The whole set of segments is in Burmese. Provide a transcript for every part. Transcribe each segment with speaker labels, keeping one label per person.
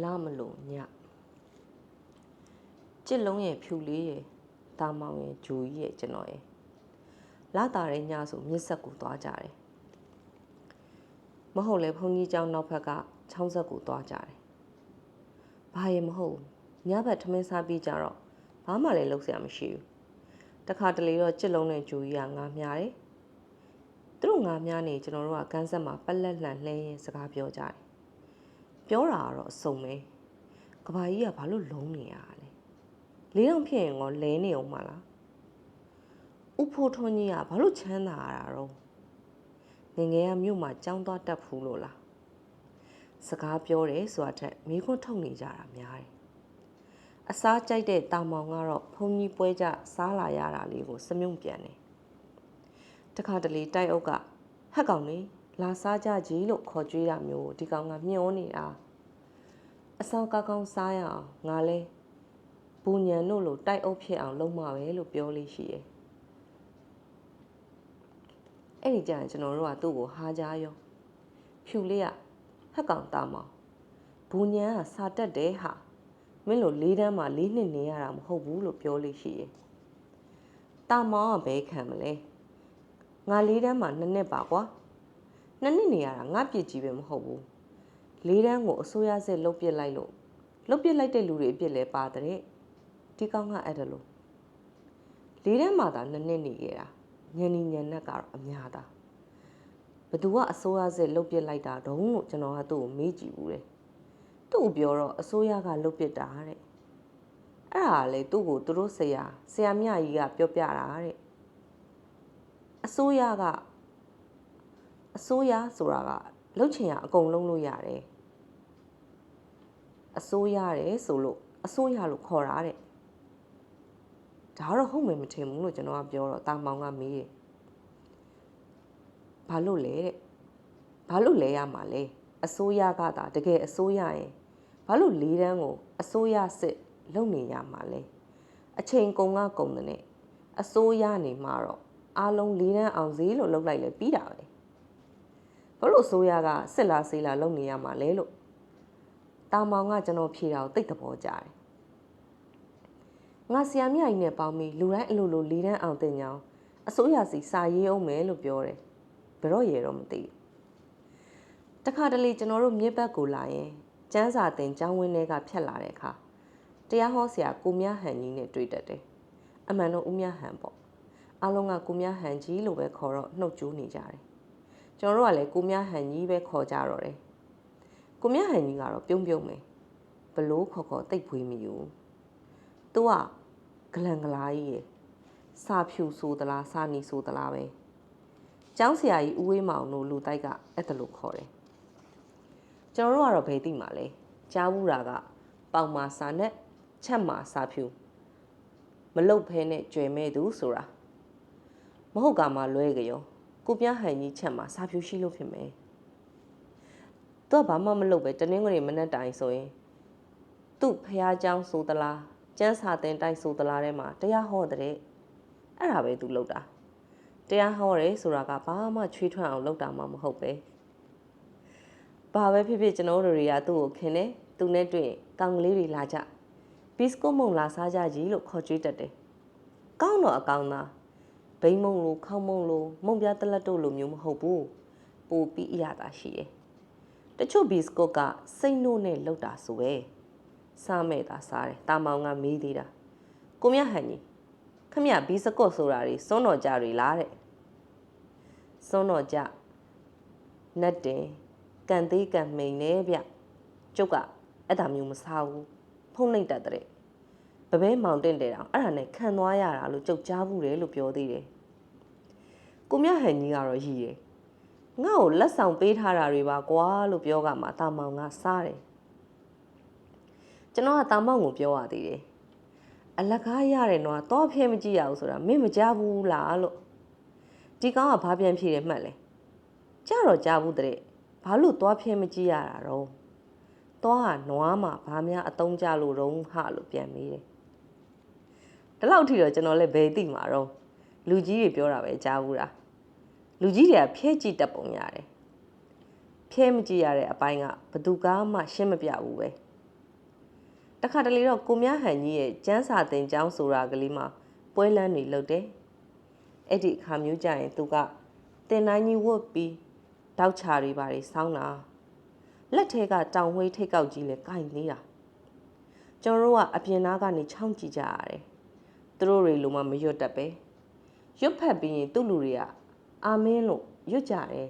Speaker 1: လာမလို့ညကြစ်လုံးရဲ့ဖြူလေးရဲ့တာမောင်ရဲ့ဂျူကြီးရဲ့ကျွန်တော်ရဲ့လာတာတဲ့ညဆိုမြစ်ဆက်ကိုသွားကြတယ်မဟုတ်လေဘုန်းကြီးကျောင်းနောက်ဘက်ကချောင်းဆက်ကိုသွားကြတယ်ဘာရင်မဟုတ်ဘူးညဘက်ထမင်းစားပြီးကြတော့ဘာမှလည်းလုပ်စရာမရှိဘူးတခါတလေတော့ကြစ်လုံးနဲ့ဂျူကြီးကငါမြားတယ်သူတို့ငါမြားနေကျွန်တော်တို့ကကန်းဆက်မှာပက်လက်လှန်လှဲရင်စကားပြောကြတယ် ပြောတာကတော့အစုံပဲကဘာကြီးကဘာလို့လုံးနေရလဲလေးတော့ဖြစ်ရင်ကောလဲနေအောင်မလားဥဖိုးထွန်းကြီးကဘာလို့ချမ်းသာရတာတော့ငယ်ငယ်ကမြို့မှာကြောင်းသွားတက်ဖူးလို့လားစကားပြောတယ်ဆိုတာထက်မိခွန်းထုတ်နေကြတာများတယ်အစားကြိုက်တဲ့တာမောင်ကတော့ဘုံကြီးပွဲကြစားလာရတာလေးကိုစမြုံပြန်တယ်တခါတလေတိုက်အုပ်ကဟက်ကောင်လေး လာစားကြကြီးလို့ခေါ်ကြွေးတာမျိုးကိုဒီကောင်ကမျောနေတာအဆောင်ကောင်းကောင်းစားရအောင်ငါလဲဘူညံတို့လိုတိုက်အုပ်ဖြစ်အောင်လုပ်မှာပဲလို့ပြောလေးရှိတယ်အဲ့ဒီကြရင်ကျွန်တော်တို့ကသူ့ကိုဟာကြရောဖြူလေးကဟက်ကောင်တာမောင်ဘူညံကစာတက်တယ်ဟာမင်းလိုလေးတန်းမှာလေးနှစ်နေရတာမဟုတ်ဘူးလို့ပြောလေးရှိတယ်တာမောင်ကဘဲခံမလဲငါလေးတန်းမှာနှစ်နှစ်ပါကွာ နှစ်နှစ်နေရတာငါပြစ်ကြီးပဲမဟုတ်ဘူးလေးတန်းကိုအစိုးရစစ်လုတ်ပစ်လိုက်လို့လုတ်ပစ်လိုက်တဲ့လူတွေအပြစ်လဲပါတဲ့ဒီကောင်ကအဲ့ဒါလို့လေးတန်းမှာသာနှစ်နှစ်နေခဲ့တာညံနေညံနဲ့ကတော့အများသားဘသူကအစိုးရစစ်လုတ်ပစ်လိုက်တာတုံးလို့ကျွန်တော်ကသူ့ကိုမေးကြည့်ဘူးတယ်သူ့ကိုပြောတော့အစိုးရကလုတ်ပစ်တာတဲ့အဲ့ဒါလေသူ့ကိုသူတို့ဆရာဆရာမကြီးကပြောပြတာတဲ့အစိုးရက အစိုးရဆိုတာကလှုပ်ချင်ရအကုန်လုံးလို့ရတယ်အစိုးရတယ်ဆိုလို့အစိုးရလို့ခေါ်တာတဲ့ဒါတော့ဟုတ်မယ်မထင်ဘူးလို့ကျွန်တော်ကပြောတော့တာမောင်ကမေးတယ်ဘာလို့လဲတဲ့ဘာလို့လဲရမှာလဲအစိုးရကသာတကယ်အစိုးရရင်ဘာလို့လေးတန်းကိုအစိုးရစစ်လုပ်နေရမှာလဲအချိန်ကုန်ကကုန်တဲ့နဲ့အစိုးရနေမှာတော့အားလုံးလေးတန်းအောင်စီလို့လုပ်လိုက်လဲပြီးတာပဲ ဘာလို့အစိုးရကစစ်လာစေးလာလုပ်နေရမှာလဲလို့တာမောင်ကကျွန်တော်ဖြေတာကိုသိတဲ့ဘောကြတယ်ငါဆီယာမြကြီးနဲ့ပေါင်းပြီးလူတိုင်းအလိုလိုလေးတန်းအောင်တင်ကြအောင်အစိုးရစီစာရေးအောင်မယ်လို့ပြောတယ်ဘယ်တော့ရေတော့မသိဘူးတခါတလေကျွန်တော်တို့မြစ်ဘက်ကိုလာရင်ကျန်းစာတင်ကျောင်းဝင်းထဲကဖြတ်လာတဲ့အခါတရားဟောဆရာကိုမြဟန်ကြီးနဲ့တွေ့တတ်တယ်အမှန်တော့ဦးမြဟန်ပေါ့အားလုံးကကိုမြဟန်ကြီးလို့ပဲခေါ်တော့နှုတ်ကြိုးနေကြတယ် ကျွန်တော်တို့ကလည်းကိုမြဟန်ကြီးပဲခေါ်ကြတော့တယ်ကိုမြဟန်ကြီးကတော့ပြုံးပြုံးမယ်ဘလို့ခေါ်ခေါ်တိတ်ဖွေးမိဘူးသူကဂလန်ဂလာကြီးရယ်စာဖြူဆိုသလားစာနီဆိုသလားပဲကျောင်းဆရာကြီးဦးဝေးမောင်တို့လူတိုက်ကအဲ့ဒါလို့ခေါ်တယ်ကျွန်တော်တို့ကတော့ဘယ်သိမှာလဲကြားဘူးတာကပေါင်မာစာနဲ့ချက်မာစာဖြူမလုတ်ဖဲနဲ့ကြွယ်မဲ့သူဆိုတာမဟုတ်ကမှလွဲကြရော ကိုပြဟန်ကြီးချက်မှာစာဖြူရှိလို့ဖြစ်မယ်သူကဘာမှမလုပ်ပဲတနင်္ဂနွေမနက်တိုင်ဆိုရင်သူ့ဖះเจ้าဆိုသလားကျန်းစာတင်တိုက်ဆိုသလားထဲမှာတရားဟောတဲ့အဲ့ဒါပဲသူလုပ်တာတရားဟောတယ်ဆိုတာကဘာမှချွေးထွန်းအောင်လုပ်တာမှမဟုတ်ပဲဘာပဲဖြစ်ဖြစ်ကျွန်တော်တို့တွေကသူ့ကိုခင်တယ်သူနဲ့တွေ့ရင်ကောင်ကလေးတွေလာကြဘီစကုတ်မုံလာစားကြကြီးလို့ခေါ်ကြွေးတတ်တယ်ကောင်းတော့အကောင်းသား ဘိန်းမုံလိုခေါင်းမုံလိုမုံပြတလက်တို့လိုမျိုးမဟုတ်ဘူးပိုပြီးအရသာရှိတယ်တချို့ဘီစကုတ်ကစိတ်နို့နဲ့လောက်တာဆိုပဲစားမဲ့တာစားတယ်တာမောင်ကမေးသေးတာကိုမြဟန်ကြီးခမရဘီစကုတ်ဆိုတာတွေစွန်းတော်ကြတွေလားတဲ့စွန်းတော်ကြနတ်တင်ကန်သေးကန်မိန်နေဗျကျုပ်ကအဲ့ဒါမျိုးမစားဘူးဖုံးလိုက်တတ်တဲ့ ပပဲမောင်တင်တယ်တောင်အဲ့ဒါနဲ့ခံသွားရတာလို့ကြုတ်ကြားဘူးတယ်လို့ပြောသေးတယ်ကိုမြဟန်ကြီးကတော့ရည်တယ်ငါ့ကိုလက်ဆောင်ပေးထားတာတွေပါကွာလို့ပြောကမှတာမောင်ကစားတယ်ကျွန်တော်ကတာမောင်ကိုပြောရသေးတယ်အလကားရတယ်နော်တော့ဖဲမကြည့်ရဘူးဆိုတာမင်းမကြားဘူးလားလို့ဒီကောင်ကဘာပြန်ဖြေတယ်မှတ်လဲကြတော့ကြားဘူးတဲ့ဘာလို့သွားဖဲမကြည့်ရတာတော့သွားကနွားမှာဘာများအတုံးကြလို့တော့ဟာလို့ပြန်မေးတယ် ဒီလောက်ထိတော့ကျွန်တော်လည်းဘယ်သိမှာတော့လူကြီးတွေပြောတာပဲကြားဘူးလားလူကြီးတွေကဖဲကြည့်တတ်ပုံရတယ်ဖဲမကြည့်ရတဲ့အပိုင်းကဘသူကမှရှင်းမပြဘူးပဲတခါတလေတော့ကိုမြဟန်ကြီးရဲ့ကျန်းစာတင်ကျောင်းဆိုတာကလေးမှာပွဲလန်းနေလို့တယ်အဲ့ဒီအခါမျိုးကြရင်သူကတင်နိုင်ကြီးဝတ်ပြီးတောက်ချာတွေပါတွေစောင်းလာလက်ထဲကတောင်ဝေးထိတ်ကောက်ကြီးလဲကင်နေတာကျွန်တော်တို့ကအပြင်နားကနေချောင်းကြည့်ကြရတယ် သူတို့တွေလိုမှမရွတ်တတ်ပဲရွတ်ဖက်ပြီးရင်သူ့လူတွေကအာမင်းလို့ရွတ်ကြတယ်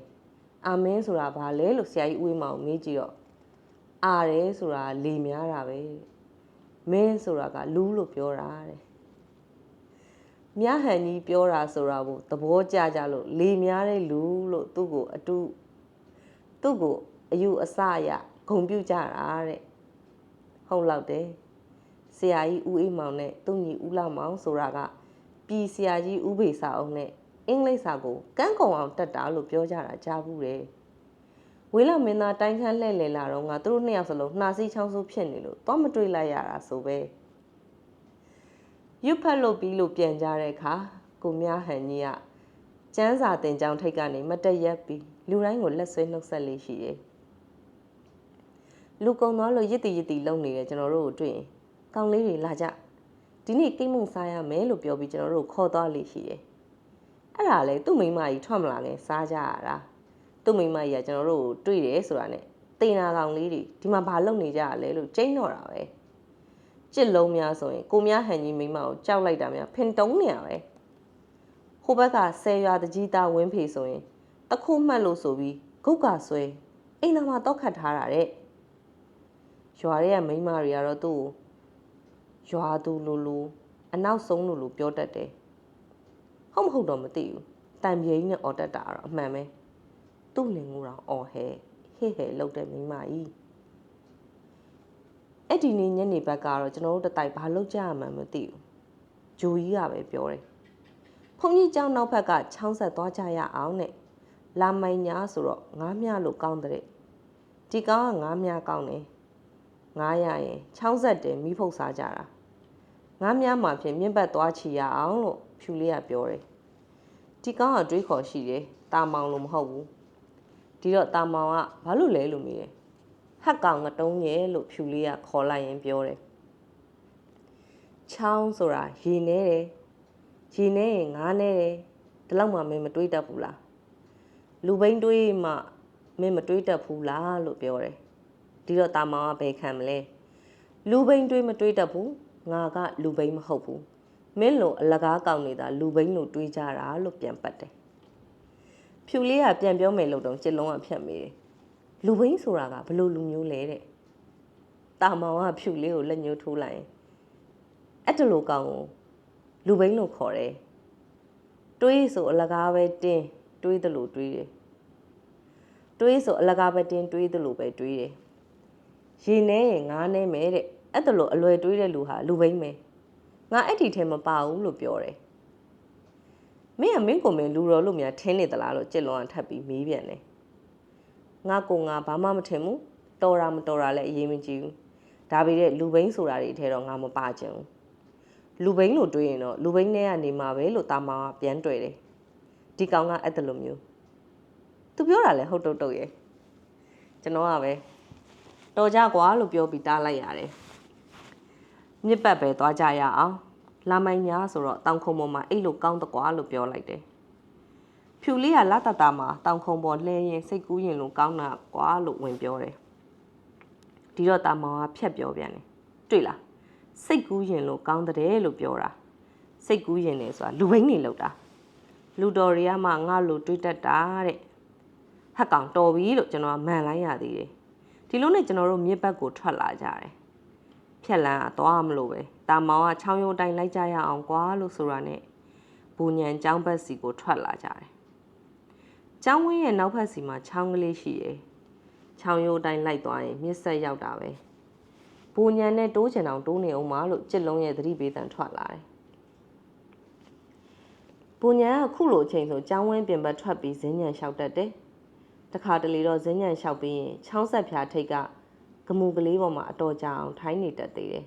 Speaker 1: အာမင်းဆိုတာဘာလဲလို့ဆရာကြီးဦးဝေးမောင်မေးကြည့်တော့အာတယ်ဆိုတာလေများတာပဲမင်းဆိုတာကလူးလို့ပြောတာတဲ့မြဟန်ကြီးပြောတာဆိုတာကိုသဘောကျကြလို့လေများတဲ့လူလို့သူ့ကိုအတူသူ့ကိုအယူအဆအရဂုံပြုတ်ကြတာတဲ့ဟုတ်လောက်တယ်ဆ ရာကြီးဦးအေးမောင်နဲ့သူ့ညီဦးလောက်မောင်ဆိုတာကပြည်ဆရာကြီးဦးဘေစာအောင်နဲ့အင်္ဂလိပ်စာကိုကန်းကုံအောင်တက်တာလို့ပြောကြတာကြားဘူးတယ်ဝေးလာမင်းသားတိုင်းခန်းလှဲ့လေလာတော့ငါသူတို့နှစ်ယောက်စလုံးနှာစီးချောင်းဆူဖြစ်နေလို့တော့မတွေ့လိုက်ရတာဆိုပဲရွတ်ဖက်လို့ပြီးလို့ပြန်ကြတဲ့အခါကိုမြဟန်ကြီးကကျန်းစာတင်ကြောင်ထိတ်ကနေမတက်ရက်ပြီးလူတိုင်းကိုလက်ဆွဲနှုတ်ဆက်လေးရှိတယ်လူကုံသွားလို့ရစ်တီရစ်တီလုံနေတယ်ကျွန်တော်တို့ကိုတွေ့ရင် ကောင်းလေးတွေလာကြဒီနေ့ကိတ်မုံစားရမယ်လို့ပြောပြီးကျွန်တော်တို့ခေါ်သွားလေးရှိတယ်အဲ့ဒါလေသူ့မိမကြီးထွက်မလာခင်စားကြရတာသူ့မိမကြီးကကျွန်တော်တို့ကိုတွေ့တယ်ဆိုတာနဲ့တေနာကောင်လေးတွေဒီမှာဘာလုပ်နေကြရလဲလို့ကျိန်းတော့တာပဲကြစ်လုံးများဆိုရင်ကိုများဟန်ကြီးမိမကိုကြောက်လိုက်တာများဖင်တုံးနေရပဲဟိုဘက်ကဆယ်ရွာတကြီးသားဝင်းဖေဆိုရင်တခုမှတ်လို့ဆိုပြီးဂုတ်ကဆွဲအိမ်သားမှာတောက်ခတ်ထားတာတဲ့ရွာရဲ့မိန်းမတွေကတော့သူ့ကို ရွာသူလိုလိုအနောက်ဆုံးလိုလိုပြောတတ်တယ်ဟုတ်မဟုတ်တော့မသိဘူးတန်ပြိန်းနဲ့အော်တက်တာတော့အမှန်ပဲသူ့လင်ငူတော်အော်ဟဲဟဲ့ဟဲ့လောက်တဲ့မိန်းမကြီးအဲ့ဒီနေ့ညနေဘက်ကတော့ကျွန်တော်တို့တတိုက်ဘာလုပ်ကြရမှန်းမသိဘူးဂျိုကြီးကပဲပြောတယ်ဖုန်ကြီးကျောင်းနောက်ဘက်ကချောင်းဆက်သွားကြရအောင်နဲ့လာမိုင်ညာဆိုတော့ငားမြလို့ကောင်းတဲ့ဒီကောင်ကငားမြကောင်းတယ် ငားရရင်ချောင်းဆက်တယ်မိဖုတ်စားကြတာငားမြမှာဖြင့်မြင့်ဘက်သွားချီရအောင်လို့ဖြူလေးကပြောတယ်ဒီကောင်ကတွေးခေါ်ရှိတယ်တာမောင်လို့မဟုတ်ဘူးဒီတော့တာမောင်ကဘာလို့လဲလို့မေးတယ်ဟက်ကောင်ငတုံးရဲ့လို့ဖြူလေးကခေါ်လိုက်ရင်ပြောတယ်ချောင်းဆိုတာရေနေတယ်ရေနေရင်ငားနေတယ်ဒီလောက်မှမင်းမတွေးတတ်ဘူးလားလူဘိန်းတွေးမှမင်းမတွေးတတ်ဘူးလားလို့ပြောတယ် ဒီတော့တာမောင်ကဘယ်ခံမလဲလူဘိန်းတွေးမတွေးတတ်ဘူးငါကလူဘိန်းမဟုတ်ဘူးမင်းလိုအလကားကောင်းနေတာလူဘိန်းလိုတွေးကြတာလို့ပြန်ပတ်တယ်ဖြူလေးကပြန်ပြောမယ်လို့တော့จิตလုံးကဖြတ်မိတယ်လူဘိန်းဆိုတာကဘလို့လူမျိုးလဲတဲ့တာမောင်ကဖြူလေးကိုလက်ညှိုးထိုးလိုက်ရင်အဲ့တလိုကောင်ကိုလူဘိန်းလို့ခေါ်တယ်တွေးဆိုအလကားပဲတင်းတွေးသလိုတွေးတယ်တွေးဆိုအလကားပဲတင်းတွေးသလိုပဲတွေးတယ် ရေနဲရင်ငားနဲမယ်တဲ့အဲ့တလိုအလွယ်တွေးတဲ့လူဟာလူဘိန်းမယ်ငါအဲ့ဒီထဲမပါဘူးလို့ပြောတယ်မင်းကမင်းကိုမင်းလူတော်လို့များထင်းနေသလားလို့ကြစ်လွန်ကထပ်ပြီးမေးပြန်တယ်ငါကိုငါဘာမှမထင်ဘူးတော်တာမတော်တာလည်းအရေးမကြီးဘူးဒါပေမဲ့လူဘိန်းဆိုတာတွေအထဲတော့ငါမပါချင်ဘူးလူဘိန်းလို့တွေးရင်တော့လူဘိန်းထဲကနေမှာပဲလို့တာမောင်ကပြန်တွေ့တယ်ဒီကောင်ကအဲ့တလိုမျိုးသူပြောတာလဲဟုတ်တုတ်တုတ်ရဲ့ကျွန်တော်ကပဲ တော်ကြကွာလို့ပြောပြီးတားလိုက်ရတယ်မြစ်ပတ်ပဲသွားကြရအောင်လာမိုင်းညာဆိုတော့တောင်ခုံပေါ်မှာအဲ့လိုကောင်းတကွာလို့ပြောလိုက်တယ်ဖြူလေးကလာတတာမှာတောင်ခုံပေါ်လှဲရင်စိတ်ကူးရင်လို့ကောင်းတာကွာလို့ဝင်ပြောတယ်ဒီတော့တာမောင်ကဖြတ်ပြောပြန်တယ်တွေ့လားစိတ်ကူးရင်လို့ကောင်းတဲ့လို့ပြောတာစိတ်ကူးရင်လေဆိုတာလူဘိန်းနေလောက်တာလူတော်တွေကမှငါ့လိုတွေးတတ်တာတဲ့ဟက်ကောင်တော်ပြီလို့ကျွန်တော်ကမှန်လိုက်ရသေးတယ် ဒီလိုနဲ့ကျွန်တော်တို့မြစ်ဘက်ကိုထွက်လာကြတယ်ဖြက်လန်းကသွားမလို့ပဲတာမောင်ကချောင်းရုံတိုင်းလိုက်ကြရအောင်ကွာလို့ဆိုတာနဲ့ဘူညံចောင်းဘက်စီကိုထွက်လာကြတယ်ចောင်းဝင်းရဲ့နောက်ဘက်စီမှာချောင်းကလေးရှိတယ်ချောင်းရုံတိုင်းလိုက်သွားရင်မြစ်ဆက်ရောက်တာပဲဘူညံနဲ့တိုးချင်အောင်တိုးနေအောင်မလို့ကြစ်လုံးရဲ့သတိပေးတန်ထွက်လာတယ်ဘူညံကခုလိုအချိန်ဆိုចောင်းဝင်းပြင်ဘက်ထွက်ပြီးဇင်းညံလျှောက်တတ်တယ် တခါတလေတော့ဇင်းညံလျှောက်ပြီးရင်ချောင်းဆက်ဖြာထိတ်ကဂမူကလေးပေါ်မှာအတော်ကြာအောင်ထိုင်းနေတတ်သေးတယ်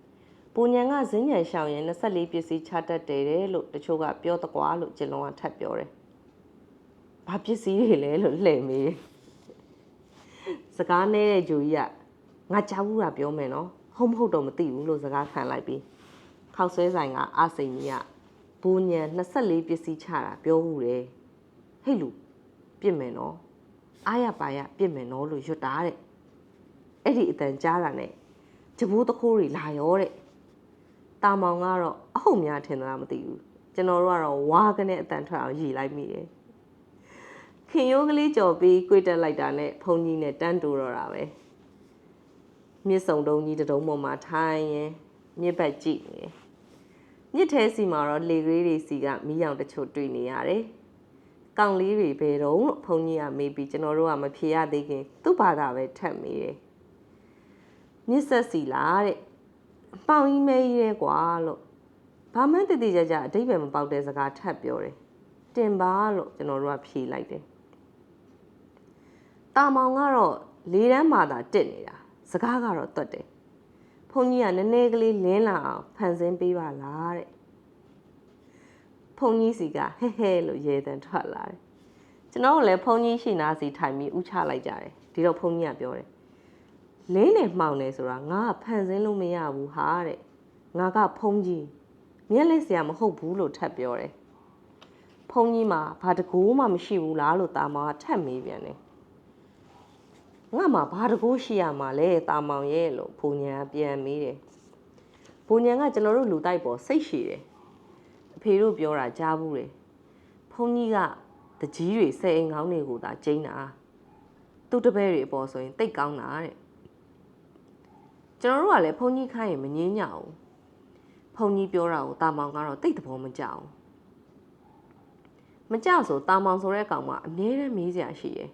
Speaker 1: ။ပူညံကဇင်းညံရှောင်ရင်24ပစ္စည်းချတတ်တယ်လို့တချို့ကပြောတကွာလို့ကျင်လုံးကထပ်ပြောတယ်။ဘာပစ္စည်းတွေလဲလို့လှည့်မေး။စကားနဲတဲ့ဂျူကြီးကငါကြားဘူးတာပြောမယ်နော်။ဟဟုတ်မဟုတ်တော့မသိဘူးလို့စကားခံလိုက်ပြီးခောက်ဆွဲဆိုင်ကအာစိန်ကြီးကဘူညံ24ပစ္စည်းချတာပြောမှုတယ်ဟဲ့လူပြစ်မယ်နော် အားရပါရပြစ်မယ်နော်လို့ရွတ်တာတဲ့အဲ့ဒီအတန်ကြားတာနဲ့ဂျပူးတခိုးတွေလာရောတဲ့တာမောင်ကတော့အဟုတ်များထင်သလားမသိဘူးကျွန်တော်တို့ကတော့ဝါကနဲ့အတန်ထွက်အောင်ရည်လိုက်မိတယ်ခင်ရိုးကလေးကြော်ပြီးကြွေတက်လိုက်တာနဲ့ဖုန်ကြီးနဲ့တန်းတူတော့တာပဲမြစ်စုံတုံးကြီးတစ်တုံးပေါ်မှာထိုင်ရင်မြစ်ဘက်ကြည့်နေတယ်မြစ်ထဲစီမှာတော့လေကလေးတွေစီကမီးရောင်တချို့တွေ့နေရတယ် ကောင်လေးတွေဘယ်တော့လို့ဖုန်ကြီးကမေးပြီးကျွန်တော်တို့ကမဖြေရသေးခင်သူ့ဘာသာပဲထပ်မေးတယ်မြစ်ဆက်စီလားတဲ့ပေါင်ကြီးမဲကြီးတဲ့ကွာလို့ဘာမှတည်တည်ကြကြအတိတ်ပဲမပေါက်တဲ့စကားထပ်ပြောတယ်တင်ပါလို့ကျွန်တော်တို့ကဖြေလိုက်တယ်တာမောင်ကတော့လေးတန်းမှသာတက်နေတာစကားကတော့တွတ်တယ်ဖုန်ကြီးကနည်းနည်းကလေးလင်းလာအောင်ဖန်ဆင်းပေးပါလားတဲ့ ဖုန်ကြီးစီကဟဲဟဲလို့ရေတံထွက်လာတယ်ကျွန်တော်ကလည်းဖုန်ကြီးရှိနာစီထိုင်ပြီးဥချလိုက်ကြတယ်ဒီတော့ဖုန်ကြီးကပြောတယ်လင်းနဲ့မှောင်နေဆိုတာငါကဖန်ဆင်းလို့မရဘူးဟာတဲ့ငါကဖုန်ကြီးမျက်လက်စရာမဟုတ်ဘူးလို့ထပ်ပြောတယ်ဖုန်ကြီးမှာဘာတကူမှမရှိဘူးလားလို့တာမောင်ကထပ်မေးပြန်တယ်ငါမှဘာတကူရှိရမှာလဲတာမောင်ရဲ့လို့ဘုံညာကပြန်မေးတယ်ဘုံညာကကျွန်တော်တို့လူတိုက်ပေါ်စိတ်ရှိတယ်အ ဖေတို့ပြောတာကြားဘူးတယ်ဖုန်ကြီးကတကြီးတွေဆယ်အိမ်ကောင်းတွေကိုသာကျင်းတာသူ့တပည့်တွေအပေါ်ဆိုရင်တိတ်ကောင်းတာတဲ့ကျွန်တော်တို့ကလည်းဖုန်ကြီးခိုင်းရင်မငင်းညအောင်ဖုန်ကြီးပြောတာကိုတာမောင်ကတော့တိတ်သဘောမကျအောင်မကြဆိုတာမောင်ဆိုတဲ့ကောင်ကအမြဲတမ်းမေးစရာရှိတယ်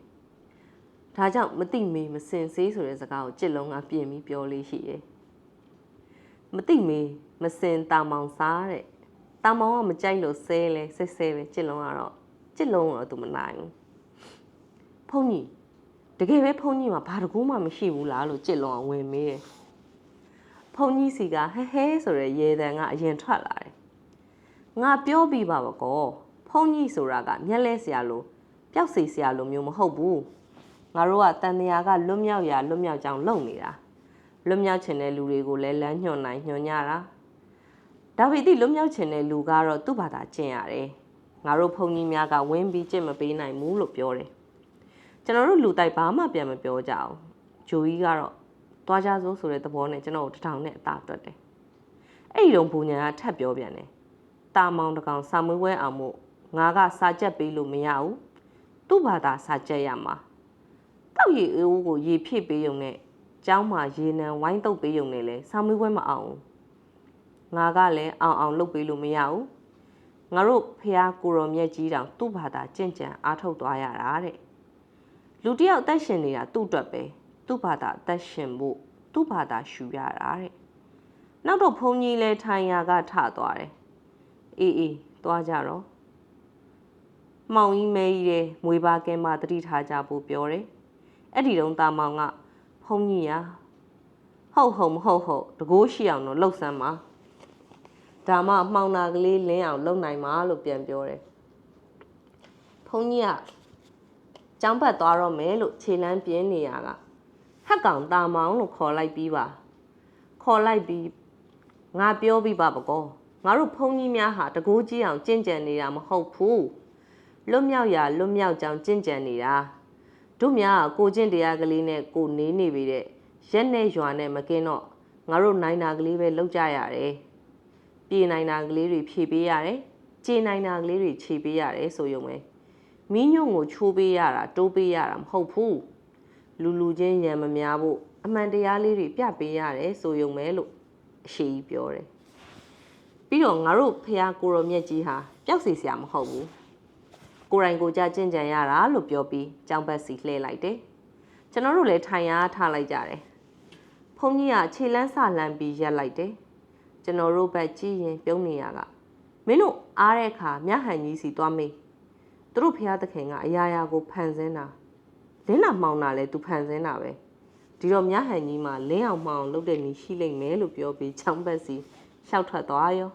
Speaker 1: ဒါကြောင့်မတိမေးမစင်စေးဆိုတဲ့စကားကိုကြစ်လုံးကပြင်ပြီးပြောလေးရှိတယ်မတိမေးမစင်တာမောင်စားတဲ့ တာမောင်ကမကြိုက်လို့ဆဲလဲဆဲဆဲပဲကြစ်လုံးကတော့ကြစ်လုံးကတော့သူမနိုင်ဘူးဖုန်ကြီးတကယ်ပဲဖုန်ကြီးမှာဘာတကူမှမရှိဘူးလားလို့ကြစ်လုံးကဝင်မေးတယ်ဖုန်ကြီးစီကဟဲဟဲဆိုတဲ့ရေတံကအရင်ထွက်လာတယ်ငါပြောပြီးပါပါကောဖုန်ကြီးဆိုတာကမျက်လဲဆရာလို့ပျောက်စီဆရာလို့မျိုးမဟုတ်ဘူးငါတို့ကတန်တရာကလွတ်မြောက်ရာလွတ်မြောက်ကြောင်းလုပ်နေတာလွတ်မြောက်ချင်တဲ့လူတွေကိုလည်းလမ်းညွှန်နိုင်ညွှန်ညတာ ဒါပေမဲ့လွတ်မြောက်ချင်တဲ့လူကတော့သူ့ဘာသာကျင့်ရတယ်ငါတို့ဖုန်ကြီးများကဝင်းပြီးကျင့်မပေးနိုင်ဘူးလို့ပြောတယ်ကျွန်တော်တို့လူတိုက်ဘာမှပြန်မပြောကြအောင်ဂျိုကြီးကတော့သွားကြစို့ဆိုတဲ့သဘောနဲ့ကျွန်တော်တို့တထောင်နဲ့အသာတွက်တယ်အဲ့ဒီတော့ဘူညာကထပ်ပြောပြန်တယ်တာမောင်တကောင်စာမွေးဝဲအောင်မို့ငါကစာချက်ပေးလို့မရဘူးသူ့ဘာသာစာချက်ရမှာတောက်ရည်အိုးကိုရေဖြည့်ပေးုံနဲ့ကျောင်းမှာရေနံဝိုင်းတုပ်ပေးုံနဲ့လဲစာမွေးဝဲမအောင် ငါကလည်းအောင်အောင်လုပ်ပေးလို့မရဘူးငါတို့ဖះကိုရောမြက်ကြီးတောင်သူ့ဘာသာကြင့်ကြံအားထုတ်သွားရတာတဲ့လူတယောက်အသက်ရှင်နေတာသူ့အတွက်ပဲသူ့ဘာသာအသက်ရှင်ဖို့သူ့ဘာသာရှူရတာတဲ့နောက်တော့ဘုန်းကြီးလဲထိုင်ရာကထသွားတယ်အေးအေးသွားကြတော့မောင်ကြီးမဲကြီးတဲ့မွေပါကဲမှတတိထားကြဖို့ပြောတယ်အဲ့ဒီတုန်းသားမောင်ကဖုန်းကြီးရာဟုတ်ဟုတ်မဟုတ်ဟုတ်တကိုးရှိအောင်တော့လှုပ်ဆမ်းပါ ဒါမှမှောင်နာကလေးလင်းအောင်လုပ်နိုင်မှာလို့ပြန်ပြောတယ်ဖုန်းကြီးကကျောင်းဘက်သွားတော့မယ်လို့ခြေလမ်းပြင်းနေရကဟက်ကောင်တာမောင်လို့ခေါ်လိုက်ပြီးပါခေါ်လိုက်ပြီးငါပြောပြီးပါပကောငါတို့ဖုန်းကြီးများဟာတကိုးကြီးအောင်ကြင့်ကြံနေတာမဟုတ်ဘူးလွတ်မြောက်ရာလွတ်မြောက်ကြောင်ကြင့်ကြံနေတာတို့များကိုကျင့်တရားကလေးနဲ့ကိုနေနေပြီတဲ့ရက်နဲ့ရွာနဲ့မကင်းတော့ငါတို့နိုင်တာကလေးပဲလောက်ကြရတယ် ပြေနိုင်တာကလေးတွေဖြည့်ပေးရတယ်ကျေနိုင်တာကလေးတွေခြေပေးရတယ်ဆိုရုံပဲမင်းညုံကိုချိုးပေးရတာတိုးပေးရတာမဟုတ်ဘူးလူလူချင်းရံမများဖို့အမှန်တရားလေးတွေပြပေးရတယ်ဆိုရုံပဲလို့အရှိကြီးပြောတယ်ပြီးတော့ငါတို့ဖះကိုရောမြက်ကြီးဟာပျောက်စီစရာမဟုတ်ဘူးကိုရိုင်ကိုကြကျင့်ကြံရတာလို့ပြောပြီးကြောင်ဘက်စီလှည့်လိုက်တယ်ကျွန်တော်တို့လည်းထိုင်ရထားလိုက်ကြတယ်ဖုန်းကြီးကခြေလန်းဆလန်းပြီးရက်လိုက်တယ် ကျွန်တော်တို့ဘက်ကြည့်ရင်ပြုံးနေရကမင်းတို့အားတဲ့အခါမြဟန်ကြီးစီသွားမေးသူတို့ဖះသခင်ကအရာရာကိုဖန်ဆင်းတာလင်းလာမှောင်တာလဲသူဖန်ဆင်းတာပဲဒီတော့မြဟန်ကြီးမှာလင်းအောင်မှောင်လုပ်တဲ့နီးရှိလိမ့်မယ်လို့ပြောပြီးချောင်းဘက်စီရှောက်ထွက်သွားရော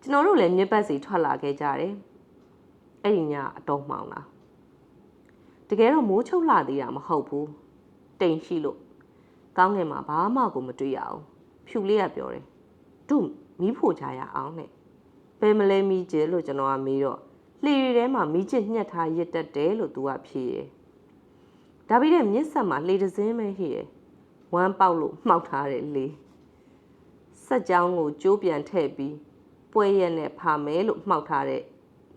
Speaker 1: ကျွန်တော်တို့လည်းမြစ်ပတ်စီထွက်လာခဲ့ကြတယ်အဲ့ဒီညအတော်မှောင်လာတကယ်တော့မိုးချုပ်လာသေးတာမဟုတ်ဘူးတိမ်ရှိလို့ကောင်းငယ်မှာဘာမှကိုမတွေ့ရအောင် ဖြူလေးကပြောတယ်တို့မီးဖို့ချရအောင်နဲ့ဘယ်မလဲမီးကျလို့ကျွန်တော်ကမေးတော့လှေရီထဲမှာမီးကျညှက်ထားရစ်တက်တယ်လို့သူကဖြေတယ်ဒါပြီးတဲ့မြစ်ဆက်မှာလှေတစ်စင်းပဲဟိတယ်ဝမ်းပေါက်လို့မှောက်ထားတယ်လေစက်ကြောင်းကိုကျိုးပြန်ထည့်ပြီးပွဲရက်နဲ့ဖာမဲလို့မှောက်ထားတဲ့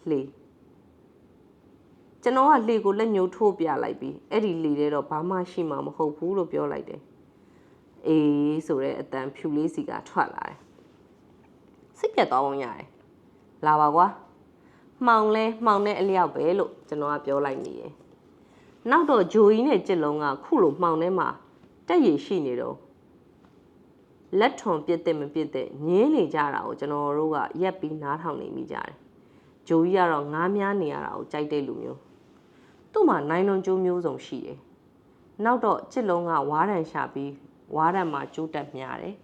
Speaker 1: လှေကျွန်တော်ကလှေကိုလက်ညှိုးထိုးပြလိုက်ပြီးအဲ့ဒီလှေထဲတော့ဘာမှရှိမှာမဟုတ်ဘူးလို့ပြောလိုက်တယ် အေးဆိုတဲ့အတန်ဖြူလေးစီကထွက်လာတယ်စိတ်ပြတ်သွားပုံရတယ်လာပါကွာမှောင်လဲမှောင်တဲ့အလျောက်ပဲလို့ကျွန်တော်ကပြောလိုက်နေတယ်နောက်တော့ဂျိုကြီးနဲ့ကြစ်လုံးကခုလိုမှောင်ထဲမှာတက်ရည်ရှိနေတော့လက်ထွန်ပြစ်တဲ့မပြစ်တဲ့ငင်းနေကြတာကိုကျွန်တော်တို့ကရက်ပြီးနားထောင်နေမိကြတယ်ဂျိုကြီးကတော့ငားများနေရတာကိုကြိုက်တဲ့လူမျိုးသူ့မှာနိုင်လွန်ကျိုးမျိုးစုံရှိတယ်နောက်တော့ကြစ်လုံးကဝါးတန်ရှာပြီး ဝါးတန်မှာကျိုးတက်မြားတယ်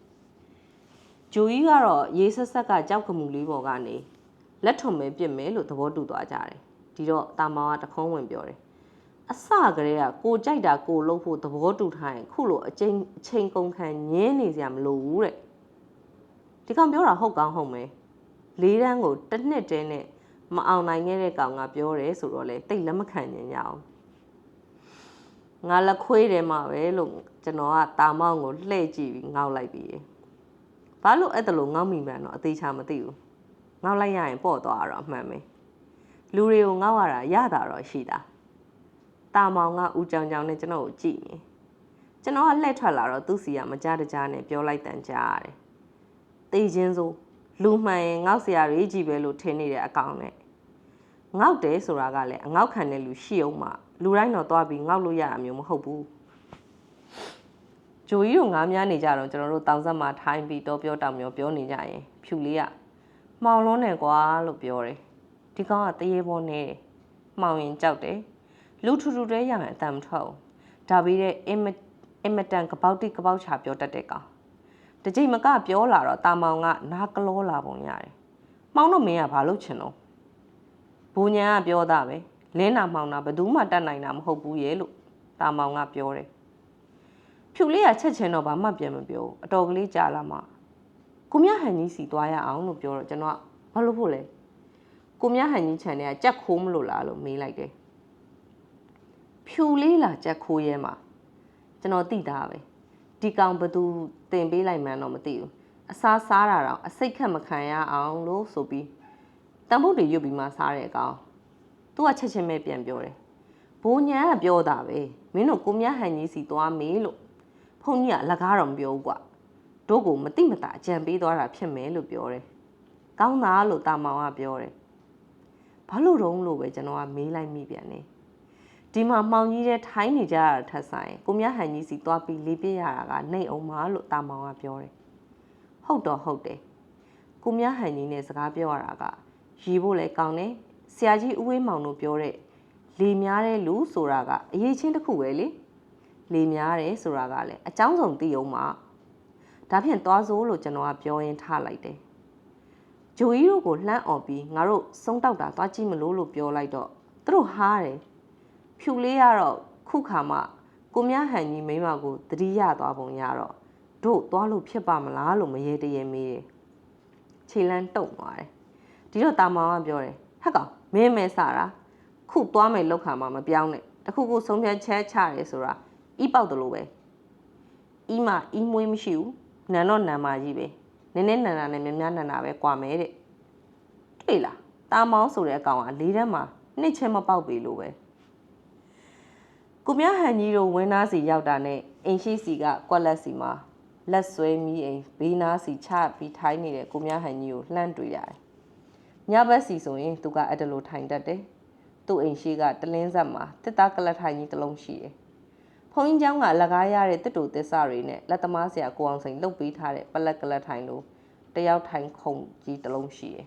Speaker 1: ဂျိုကြီးကတော့ရေးဆက်ဆက်ကကြောက်ကမူလေးပေါ်ကနေလက်ထွန်မဲပြစ်မယ်လို့သဘောတူသွားကြတယ်ဒီတော့တာမောင်ကတခုံးဝင်ပြောတယ်အစကတည်းကကိုကြိုက်တာကိုလုပ်ဖို့သဘောတူထားရင်ခုလိုအချိန်အချိန်ကုန်ခံညင်းနေစရာမလိုဘူးတဲ့ဒီကောင်ပြောတာဟုတ်ကောင်းဟုတ်မယ်လေးတန်းကိုတစ်နှစ်တည်းနဲ့မအောင်နိုင်ခဲ့တဲ့ကောင်ကပြောတယ်ဆိုတော့လေတိတ်လက်မခံညင်ကြအောင်ငါလက်ခွေးတယ်မှာပဲလို့ ကျွန်တော်ကတာမောင်ကိုလှည့်ကြည့်ပြီးငေါက်လိုက်ပြီးဘာလို့အဲ့ဒါလို့ငေါက်မိမှန်းတော့အသေးချာမသိဘူးငေါက်လိုက်ရရင်ပေါ့သွားတော့အမှန်ပဲလူတွေကိုငေါက်ရတာရတာတော့ရှိတာတာမောင်ကဦးကြောင်ကြောင်နဲ့ကျွန်တော်ကိုကြည့်နေကျွန်တော်ကလှည့်ထွက်လာတော့သူ့စီကမကြတကြားနဲ့ပြောလိုက်တန်ကြားရတယ်တေးချင်းစိုးလူမှန်ရင်ငေါက်ဆရာတွေကြီးပဲလို့ထင်နေတဲ့အကောင်နဲ့ငေါက်တယ်ဆိုတာကလည်းအငေါက်ခံတဲ့လူရှိအောင်မှလူတိုင်းတော့သွားပြီးငေါက်လို့ရတာမျိုးမဟုတ်ဘူး ဂျိုကြီးတို့ငားများနေကြတော့ကျွန်တော်တို့တောင်ဆက်မှာထိုင်းပြီးတော့ပြောတောင်ပြောပြောနေကြရင်ဖြူလေးကမှောင်လုံးတယ်ကွာလို့ပြောတယ်ဒီကောင်ကတရေပေါ်နေတယ်မှောင်ရင်ကြောက်တယ်လူထူထူတဲရရင်အတန်မထွက်ဘူးဒါပြီးတဲ့အင်မအင်မတန်ကပောက်တိကပောက်ချပြောတတ်တဲ့ကောင်တကြိမ်မကပြောလာတော့တာမောင်ကနားကလောလာပုံရတယ်မှောင်တော့မင်းကဘာလုပ်ချင်တော့ဘူညာကပြောတာပဲလင်းနာမှောင်တာဘယ်သူမှတတ်နိုင်တာမဟုတ်ဘူးရဲ့လို့တာမောင်ကပြောတယ် ဖြူလေးကချက်ချင်းတော့ဘာမှပြန်မပြောဘူးအတော်ကလေးကြာလာမှကိုမြဟန်ကြီးစီသွားရအောင်လို့ပြောတော့ကျွန်တော်ကဘာလို့ဖို့လဲကိုမြဟန်ကြီးခြံထဲကကြက်ခိုးမလို့လားလို့မေးလိုက်တယ်ဖြူလေးလာကြက်ခိုးရဲမှာကျွန်တော်သိတာပဲဒီကောင်ဘသူတင်ပေးလိုက်မှန်းတော့မသိဘူးအစားစားတာတော့အစိတ်ခက်မခံရအောင်လို့ဆိုပြီးတန်ဖို့တွေရွတ်ပြီးမှစားတဲ့အကောင်သူကချက်ချင်းပဲပြန်ပြောတယ်ဘိုးညာကပြောတာပဲမင်းတို့ကိုမြဟန်ကြီးစီသွားမေးလို့ ဖုန်းကြီးကလကားတော့မပြောဘူးကွာတို့ကိုမတိမတာအကြံပေးသွားတာဖြစ်မယ်လို့ပြောတယ်ကောင်းသားလို့တာမောင်ကပြောတယ်ဘာလို့တုံးလို့ပဲကျွန်တော်ကမေးလိုက်မိပြန်တယ်ဒီမှာမှောင်ကြီးတဲ့ထိုင်းနေကြရတာထက်ဆိုင်ကိုမြဟန်ကြီးစီသွားပြီးလေးပြရတာကနေအောင်မလို့တာမောင်ကပြောတယ်ဟုတ်တော့ဟုတ်တယ်ကိုမြဟန်ကြီးနဲ့စကားပြောရတာကရီဖို့လဲကောင်းတယ်ဆရာကြီးဦးဝေးမောင်တို့ပြောတဲ့လေများတဲ့လူဆိုတာကအရေးချင်းတစ်ခုပဲလေ လေများတယ်ဆိုတာကလည်းအကြောင်းစုံသိအောင်မှာဒါဖြင့်သွားစိုးလို့ကျွန်တော်ကပြောရင်းထားလိုက်တယ်ဂျိုကြီးတို့ကိုလှမ်းអော်ပြီးငါတို့စုံတောက်တာသွားကြည့်မလို့လို့ပြောလိုက်တော့သူတို့ဟားတယ်ဖြူလေးကတော့ခုခါမှကိုမြဟန်ကြီးမိမကိုတတိယသွားပုံရတော့တို့သွားလို့ဖြစ်ပါမလားလို့မရေတရေမေးတယ်ခြေလန်းတုံသွားတယ်ဒီတော့တာမောင်ကပြောတယ်ဟက်ကောင်မင်းမဲစတာခုသွားမယ်လောက်ခါမှမပြောင်းနဲ့တခုခုဆုံးဖြတ်ချက်ချရဲဆိုတာ ဤပေါက်တယ်လို့ပဲဤမဤမွေးမရှိဘူးနန်တော့နန်မာကြီးပဲနည်းနည်းနန်နာနဲ့များများနန်နာပဲကွာမဲတဲ့တွေ့လားတာမောင်းဆိုတဲ့အကောင်ကလေးတန်းမှာနှစ်ချက်မပေါက်ပြီလို့ပဲကိုမြဟန်ကြီးတို့ဝင်းသားစီရောက်တာနဲ့အင်ရှိစီကကွက်လက်စီမှာလက်ဆွဲမီးအိမ်ဘေးနားစီချပြီးထိုင်းနေတဲ့ကိုမြဟန်ကြီးကိုလှမ်းတွေ့ရတယ်ညဘက်စီဆိုရင်သူကအဲ့ဒါလိုထိုင်တတ်တယ်သူ့အိမ်ရှိကတလင်းဆက်မှာတစ်သားကလထိုင်ကြီးတစ်လုံးရှိတယ် ဖုန်းကြီးเจ้าကလကားရတဲ့တစ်တူသစ္စာတွေနဲ့လက်သမားဆရာကိုအောင်စိန်လုတ်ပေးထားတဲ့ပလက်ကလထိုင်လိုတယောက်ထိုင်ခုံကြီးတစ်လုံးရှိတယ်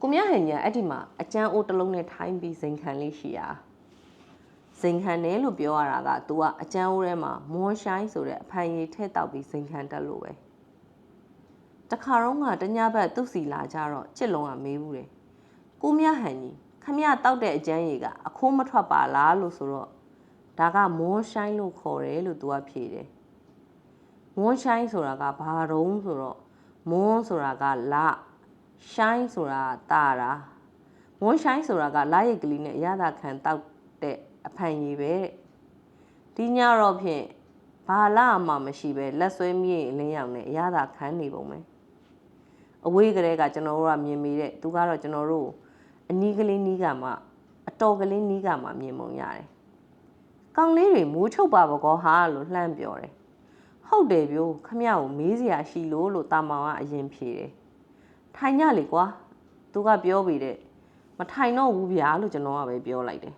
Speaker 1: ကိုမြဟန်ကြီးအဲ့ဒီမှာအကျန်းအိုးတစ်လုံးနဲ့ထိုင်းပြီးစိန်ခံလေးရှိရာစိန်ခံတယ်လို့ပြောရတာက तू ကအကျန်းအိုးထဲမှာမွန်ရှိုင်းဆိုတဲ့အဖန်ရည်ထည့်တောက်ပြီးစိန်ခံတတ်လို့ပဲတခါတော့ကတညဘက်သူ့စီလာကြတော့ချစ်လုံးကမေးဘူးတယ်ကိုမြဟန်ကြီးခမရတောက်တဲ့အကျန်းရည်ကအခိုးမထွက်ပါလားလို့ဆိုတော့ ဒါကမွန်ရှိုင်းလို့ခေါ်တယ်လို့သူကဖြေတယ်မွန်ရှိုင်းဆိုတာကဘာတုံးဆိုတော့မွန်ဆိုတာကလရှိုင်းဆိုတာတာတာမွန်ရှိုင်းဆိုတာကလာရိတ်ကလေးနဲ့အရသာခံတောက်တဲ့အဖန်ကြီးပဲတဲ့ဒီညတော့ဖြင့်ဘာလာမှမရှိပဲလက်ဆွဲမြေအလင်းရောင်နဲ့အရသာခံနေပုံပဲအဝေးကလေးကကျွန်တော်တို့ကမြင်မိတဲ့သူကတော့ကျွန်တော်တို့အနီးကလေးနီးကမှအတော်ကလေးနီးကမှမြင်ပုံရတယ် ကောင်လေးတွေမိုးချုပ်ပါဘကောဟာလို့လှမ်းပြောတယ်ဟုတ်တယ်ပြိုခမရကိုမေးစရာရှိလို့လို့တာမောင်ကအရင်ဖြေတယ်ထိုင်ကြလေကွာသူကပြောပြီးတဲ့မထိုင်တော့ဘူးဗျာလို့ကျွန်တော်ကပဲပြောလိုက်တယ်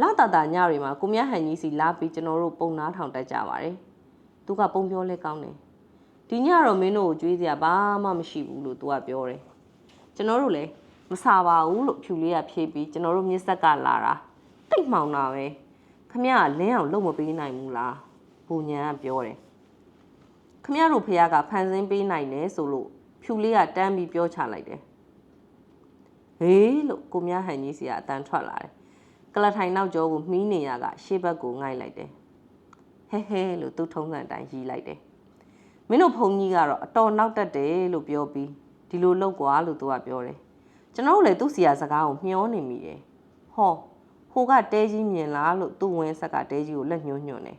Speaker 1: လာတာတာညတွေမှာကိုမြဟန်ကြီးစီလာပြီးကျွန်တော်တို့ပုံနာထောင်တက်ကြပါတယ်သူကပုံပြောလဲကောင်းတယ်ဒီညတော့မင်းတို့ကိုကြွေးစရာဘာမှမရှိဘူးလို့သူကပြောတယ်ကျွန်တော်တို့လည်းမစားပါဘူးလို့ဖြူလေးကဖြေးပြီးကျွန်တော်တို့မြစ်ဆက်ကလာတာတိတ်မှောင်တာပဲ ခမရကလင်းအောင်လုပ်မပေးနိုင်ဘူးလားဘူညာကပြောတယ်ခမရတို့ဖះကဖန်ဆင်းပေးနိုင်တယ်ဆိုလို့ဖြူလေးကတန်းပြီးပြောချလိုက်တယ်ဟေးလို့ကိုမြဟန်ကြီးစီကအတန်ထွက်လာတယ်ကလထိုင်နောက်ကျောကိုမှီးနေရကရှေ့ဘက်ကိုငိုက်လိုက်တယ်ဟဲဟဲလို့သူ့ထုံးစံအတိုင်းရီးလိုက်တယ်မင်းတို့ဖုန်ကြီးကတော့အတော်နောက်တက်တယ်လို့ပြောပြီးဒီလိုလောက်ကွာလို့သူကပြောတယ်ကျွန်တော်တို့လည်းသူ့စီယာစကားကိုမျောနေမိတယ်ဟော ဟိုကတဲကြီးမြင်လားလို့သူ့ဝင်းဆက်ကတဲကြီးကိုလက်ညှိုးညွှန်တယ်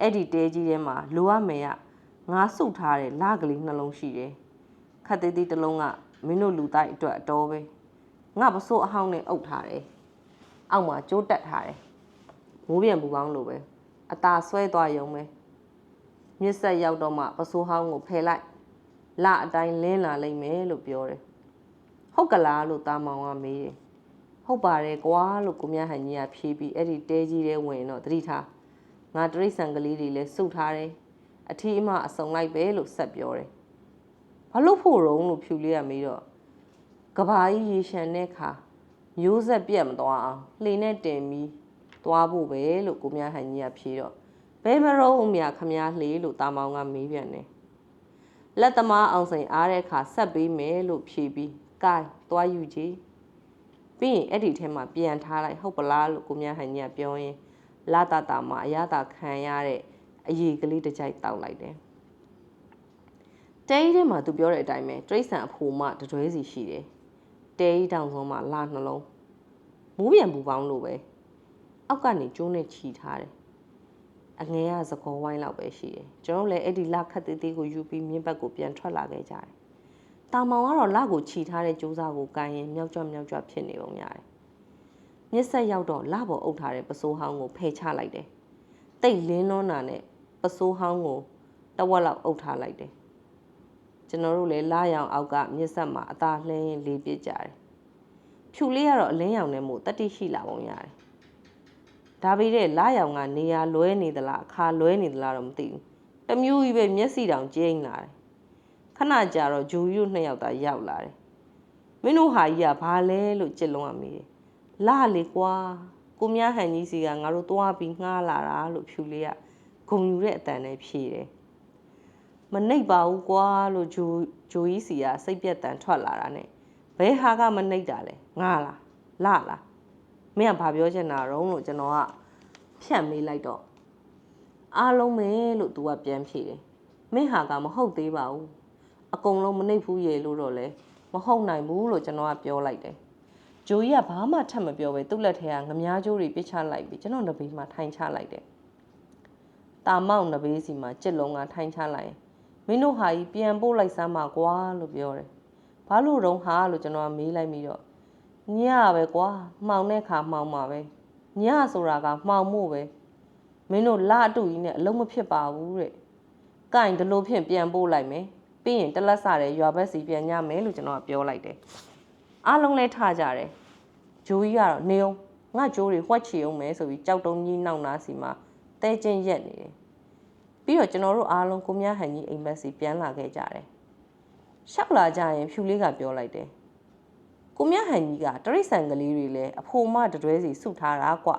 Speaker 1: အဲ့ဒီတဲကြီးထဲမှာလိုရမယ်ကငါစုထားတဲ့လကလေးနှလုံးရှိတယ်ခတ်သေးသေးတစ်လုံးကမင်းတို့လူတိုက်အတွက်အတော်ပဲငါပစိုးအဟောင်းနဲ့အုပ်ထားတယ်အောက်မှာကြိုးတက်ထားတယ်မိုးပြန်ပူကောင်းလိုပဲအตาဆွဲသွားရုံပဲမြစ်ဆက်ရောက်တော့မှပစိုးဟောင်းကိုဖယ်လိုက်လအတိုင်းလင်းလာလိမ့်မယ်လို့ပြောတယ်ဟုတ်ကလားလို့တာမောင်ကမေးတယ် ဟုတ်ပါတယ်ကွာလို့ကိုမြဟန်ကြီးကဖြေးပြီးအဲ့ဒီတဲကြီးထဲဝင်တော့တတိထားငါတရိတ်ဆန်ကလေးတွေလည်းစုပ်ထားတယ်အထီးအမအစုံလိုက်ပဲလို့ဆက်ပြောတယ်ဘာလို့ဖို့ရုံလို့ဖြူလေးကမေးတော့ကဘာကြီးရေရှန်တဲ့ခါမျိုးဆက်ပြက်မသွားအောင်လှေနဲ့တင်ပြီးသွားဖို့ပဲလို့ကိုမြဟန်ကြီးကဖြေတော့ဘဲမရုံးမြခမားလှေလို့တာမောင်ကမေးပြန်တယ်လက်သမားအောင်စိန်အားတဲ့ခါဆက်ပေးမယ်လို့ဖြေပြီးကိုင်းသွားယူကြည် ပြီးရင်အဲ့ဒီထဲမှာပြန်ထားလိုက်ဟုတ်ပလားလို့ကိုမြဟန်ကြီးကပြောရင်လာတာတာမှာအရသာခံရတဲ့အရေးကလေးတစ်ကြိုက်တောက်လိုက်တယ်တဲကြီးထဲမှာသူပြောတဲ့အတိုင်းပဲတရိษံအဖိုးမတတွဲစီရှိတယ်တဲကြီးတောင်ဆုံးမှာလာနှလုံးမိုးပြန်ပူပေါင်းလို့ပဲအောက်ကနေကျိုးနဲ့ချီထားတယ်အငယ်ကသကောဝိုင်းလောက်ပဲရှိတယ်ကျွန်တော်လည်းအဲ့ဒီလခတ်သေးသေးကိုယူပြီးမြင်းဘက်ကိုပြန်ထွက်လာခဲ့ကြတယ် တာမောင်ကတော့လကိုခြီထားတဲ့ကြိုးစားကိုကန်ရင်မြောက်ကြွမြောက်ကြွဖြစ်နေပုံရတယ်မြစ်ဆက်ရောက်တော့လပေါ်အုပ်ထားတဲ့ပစိုးဟောင်းကိုဖယ်ချလိုက်တယ်တိတ်လင်းလွန်းတာနဲ့ပစိုးဟောင်းကိုတဝက်လောက်အုပ်ထားလိုက်တယ်ကျွန်တော်တို့လည်းလာရောင်အောက်ကမြစ်ဆက်မှာအသာလှင်းလေးပြစ်ကြတယ်ဖြူလေးကတော့အလင်းရောင်နဲ့မို့တတိရှိလာပုံရတယ်ဒါပေမဲ့လာရောင်ကနေရာလွဲနေသလားအခါလွဲနေသလားတော့မသိဘူးတမျိုးကြီးပဲမျက်စိတောင်ကျိန်းလာတယ် ခဏကြာတော့ဂျူရီတို့နှစ်ယောက်သာရောက်လာတယ်မင်းတို့ဟာကြီးကဘာလဲလို့ကြစ်လုံးရမိတယ်လာလေကွာကိုမြဟန်ကြီးစီကငါတို့သွားပြီးငှားလာတာလို့ဖြူလေးကဂုံယူတဲ့အတန်နဲ့ဖြေတယ်မနှိပ်ပါဘူးကွာလို့ဂျိုဂျိုကြီးစီကစိတ်ပြက်တန်ထွက်လာတာနဲ့ဘဲဟာကမနှိပ်တာလဲငါလားလာလားမင်းကဘာပြောချင်တာတော့လို့ကျွန်တော်ကဖြတ်မေးလိုက်တော့အားလုံးပဲလို့သူကပြန်ဖြေတယ်မင်းဟာကမဟုတ်သေးပါဘူး အကုန်လုံးမနှိပ်ဘူးရေလို့တော့လဲမဟုတ်နိုင်ဘူးလို့ကျွန်တော်ကပြောလိုက်တယ်ဂျိုကြီးကဘာမှထပ်မပြောပဲသူ့လက်ထဲကငမားကျိုးတွေပြစ်ချလိုက်ပြီးကျွန်တော်နဘေးမှာထိုင်ချလိုက်တယ်တာမောက်နဘေးစီမှာကြက်လုံးကထိုင်ချလိုက်မင်းတို့ဟာကြီးပြန်ပို့လိုက်စမ်းပါကွာလို့ပြောတယ်ဘာလို့တော့ဟာလို့ကျွန်တော်ကမေးလိုက်ပြီးတော့ညပဲကွာမှောင်တဲ့ခါမှောင်မှာပဲညဆိုတာကမှောင်မှုပဲမင်းတို့လာအတူကြီးနဲ့အလုံးမဖြစ်ပါဘူးတဲ့။ကင်ဒီလိုဖြင့်ပြန်ပို့လိုက်မယ်။ ပြီးရင်တလက်စတဲ့ရွာဘက်စီပြန်ညမယ်လို့ကျွန်တော်ကပြောလိုက်တယ်။အားလုံးလဲထကြတယ်။ဂျိုးကြီးကတော့နေအောင်ငါဂျိုးတွေဝှက်ချီအောင်မယ်ဆိုပြီးကြောက်တုံးကြီးနောက်နာစီမှာတဲချင်းရက်နေတယ်။ပြီးတော့ကျွန်တော်တို့အားလုံးကိုမြဟန်ကြီးအိမ်မက်စီပြန်လာခဲ့ကြတယ်။ရှောက်လာကြရင်ဖြူလေးကပြောလိုက်တယ်။ကိုမြဟန်ကြီးကတရိတ်ဆန်ကလေးတွေလည်းအဖိုမတတွဲစီစုထားတာကွာ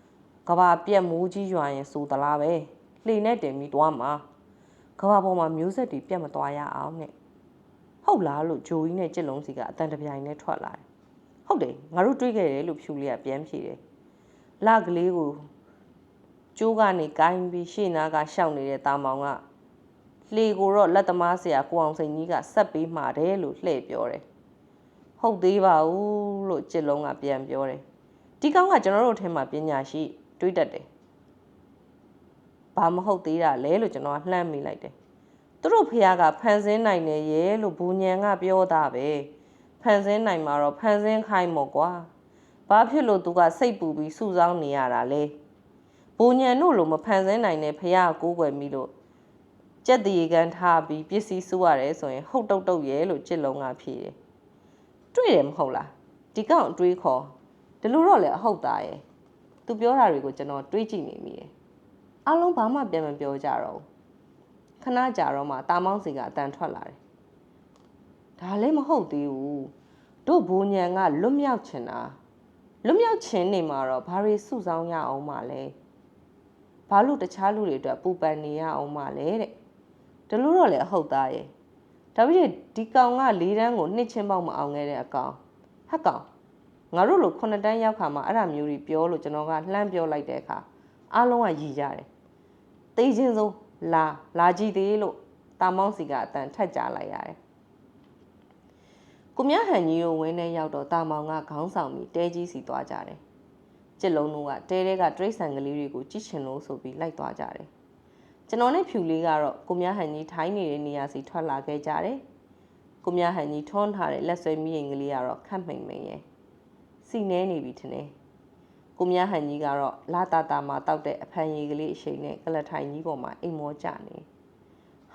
Speaker 1: ။ကဘာပြက်မိုးကြီးရွာရင်ဆိုသလားပဲ။လှေနဲ့တင်ပြီးတွားမှာ။ ကဘာပေါ်မှာမျိုးဆက်တွေပြက်မသွားရအောင်နဲ့။ဟုတ်လားလို့ဂျိုကြီးနဲ့ကြက်လုံးစီကအတန်တပြိုင်နဲ့ထွက်လာတယ်။ဟုတ်တယ်ငါတို့တွေးခဲ့တယ်လို့ဖြူလေးကပြန်ဖြေတယ်။လကလေးကိုကျိုးကနေကိုင်းပြီးရှေ့နားကရှောက်နေတဲ့တာမောင်ကလှေကိုတော့လက်သမားဆရာကိုအောင်စိန်ကြီးကဆက်ပေးမှာတယ်လို့လှည့်ပြောတယ်ဟုတ်သေးပါဘူးလို့ကြစ်လုံးကပြန်ပြောတယ်ဒီကောင်ကကျွန်တော်တို့ထဲမှာပညာရှိတွေးတတ်တယ် ဘာမဟုတ်သေးတာလဲလို့ကျွန်တော်ကလှမ်းမိလိုက်တယ်သူတို့ဖះကဖန်ဆင်းနိုင်တယ်ရဲ့လို့ဘူညံကပြောတာပဲဖန်ဆင်းနိုင်မှာတော့ဖန်ဆင်းခိုင်းမို့ကွာဘာဖြစ်လို့သူကစိတ်ပူပြီးစုဆောင်းနေရတာလဲဘူညံတို့လိုမဖန်ဆင်းနိုင်တဲ့ဖះကိုကိုွယ်မိလို့ကြက်တရေကန်ထားပြီးပစ္စည်းစုရတယ်ဆိုရင်ဟုတ်တုတ်တုတ်ရဲ့လို့ကြစ်လုံးကဖြေတယ်တွေ့တယ်မဟုတ်လားဒီကောင်အတွေးခေါ်ဒီလိုတော့လေအဟုတ်သားရဲ့သူပြောတာတွေကိုကျွန်တော်တွေးကြည့်နေမိတယ် အားလုံးဘာမှပြန်မပြောကြတော့ဘူးခဏကြာတော့မှတာမောင်းစီကအတန်ထွက်လာတယ်ဒါလည်းမဟုတ်သေးဘူးတို့ဘူညံကလွတ်မြောက်ချင်တာလွတ်မြောက်ချင်နေမှာတော့ဘာတွေစုဆောင်းရအောင်မလဲဘာလို့တခြားလူတွေအတွက်ပူပန်နေရအောင်မလဲတဲ့ဒီလိုတော့လေအဟုတ်သားရဲ့ဒါပေမဲ့ဒီကောင်ကလေးတန်းကိုနှစ်ချင်းပေါက်မအောင်ခဲ့တဲ့အကောင်ဟက်ကောင်ငါတို့လိုခုနှစ်တန်းရောက်ခါမှာအဲ့ဒါမျိုးတွေပြောလို့ကျွန်တော်ကလှမ်းပြောလိုက်တဲ့အခါအားလုံးကရည်ကြတယ် တေးချင်းဆုံးလာလာကြည့်သေးလို့တာမောင်းစီကအတန်ထက်ကြလိုက်ရတယ်ကိုမြဟန်ကြီးကိုဝင်းထဲရောက်တော့တာမောင်ကခေါင်းဆောင်ပြီးတဲကြီးစီသွားကြတယ်ကျစ်လုံးတို့ကတဲတဲကတရိတ်ဆန်ကလေးတွေကိုကြည့်ချင်လို့ဆိုပြီးလိုက်သွားကြတယ်ကျွန်တော်နဲ့ဖြူလေးကတော့ကိုမြဟန်ကြီးထိုင်းနေတဲ့နေရာစီထွက်လာခဲ့ကြတယ်ကိုမြဟန်ကြီးထွန်းထားတဲ့လက်ဆွဲမိရင်ကလေးကတော့ခတ်မိန်မိန်ရဲ့စီနေနေပြီထင်တယ် ကိုမြဟန်ကြီးကတော့လာတာတာမှာတောက်တဲ့အဖန်ရည်ကလေးအရှိန်နဲ့ကလထိုင်ကြီးပေါ်မှာအိမ်မောကြနေ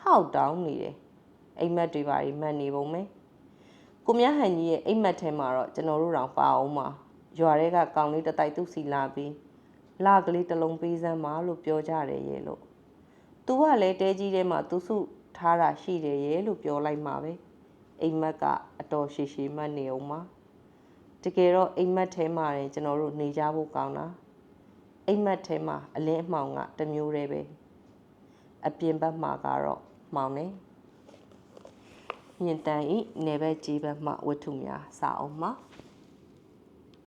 Speaker 1: ဟောက်တောင်းနေတယ်အိမ်မက်တွေပါမှန်နေပုံပဲကိုမြဟန်ကြီးရဲ့အိမ်မက်ထဲမှာတော့ကျွန်တော်တို့တောင်ပါအောင်မှာရွာတွေကကောင်လေးတတိုက်သူ့စီလာပြီးလာကလေးတစ်လုံးပေးစမ်းပါလို့ပြောကြတယ်ရဲ့လို့သူကလည်းတဲကြီးထဲမှာသူစုထားတာရှိတယ်ရဲ့လို့ပြောလိုက်မှာပဲအိမ်မက်ကအတော်ရှိရှိမှတ်နေအောင်မှာ တကယ်တော့အိမ်မက်ထဲမှာရင်ကျွန်တော်တို့နေကြဖို့ကောင်းတာအိမ်မက်ထဲမှာအလင်းအမှောင်ကတစ်မျိုးတည်းပဲအပြင်ဘက်မှာကတော့မှောင်နေမြင့်တန်ဤနေဘက်ကြီးဘက်မှဝတ္ထုများစာအုပ်မှာ